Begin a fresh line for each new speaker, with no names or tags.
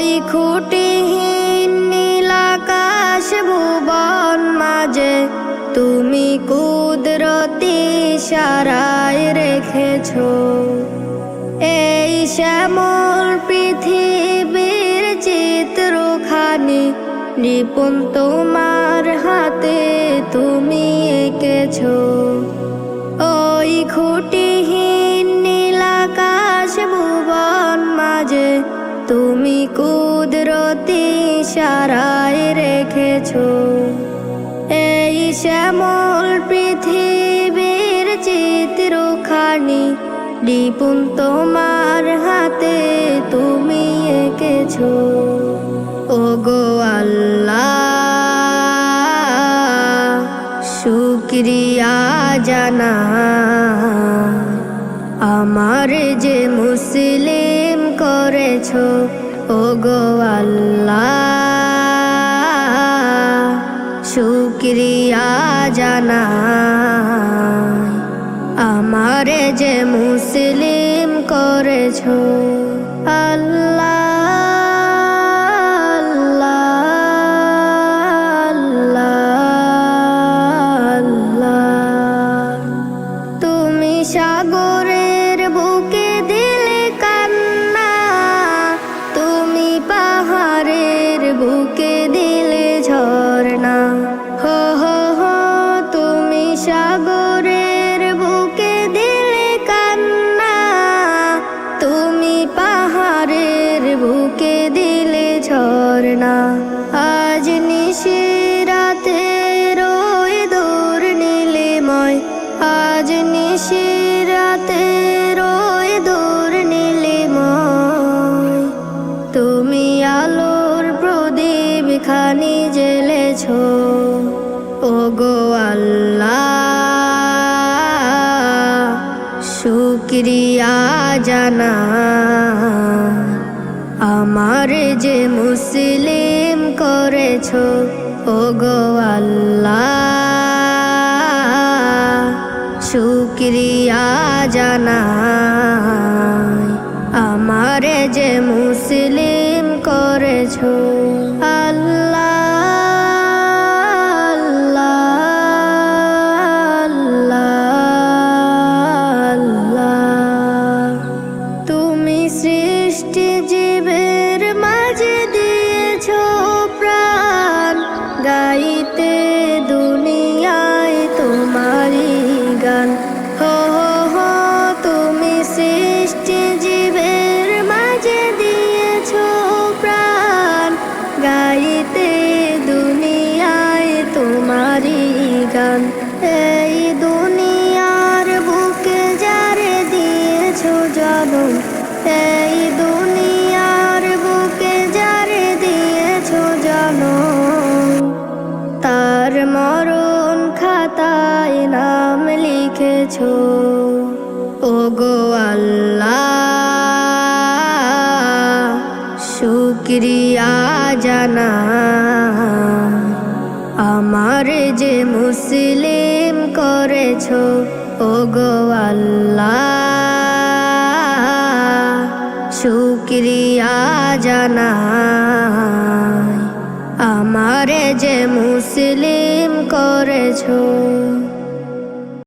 ওই খুঁটিহীন নীলাকাশ ভুবন মাঝে তুমি কুদরতি সারায় রেখেছ। এই শ্যামল পৃথিবীর চিত্রখানি নিপুণ তোমার হাতে তুমি এঁকেছ। ওই খুঁটিহীন নীলাকাশ ভুবন মাঝে তুমি কুদরতি সারায় রেখেছ। এই শ্যামল পৃথিবীর চিত্রখানি নিপুণ তোমার হাতে তুমি এঁকেছ। ও গো আল্লাহ, শুক্রিয়া জানা। আমার যে মুসলিম করেছ? ও গো আল্লাহ শুক্রিয়া জানা আমারে যে মুসলিম করেছ আল্লাহ জেলেছ ও গো আল্লাহ, শুক্রিয়া জানা আমার যে মুসলিম করেছ ও গো আল্লাহ, শুক্রিয়া জানা গাইতে দুনিয়ায় তোমারই গান। এই দুনিয়ার বুকে যারে দিয়েছ জনম, এই দুনিয়ার বুকে যারে দিয়েছ জনম। তার মরণ খাতায় নাম লিখেছ। জানা। আমার যে মুসলিম করেছ ও গো আল্লাহ। শুক্রিয়া জানা আমার যে মুসলিম করেছ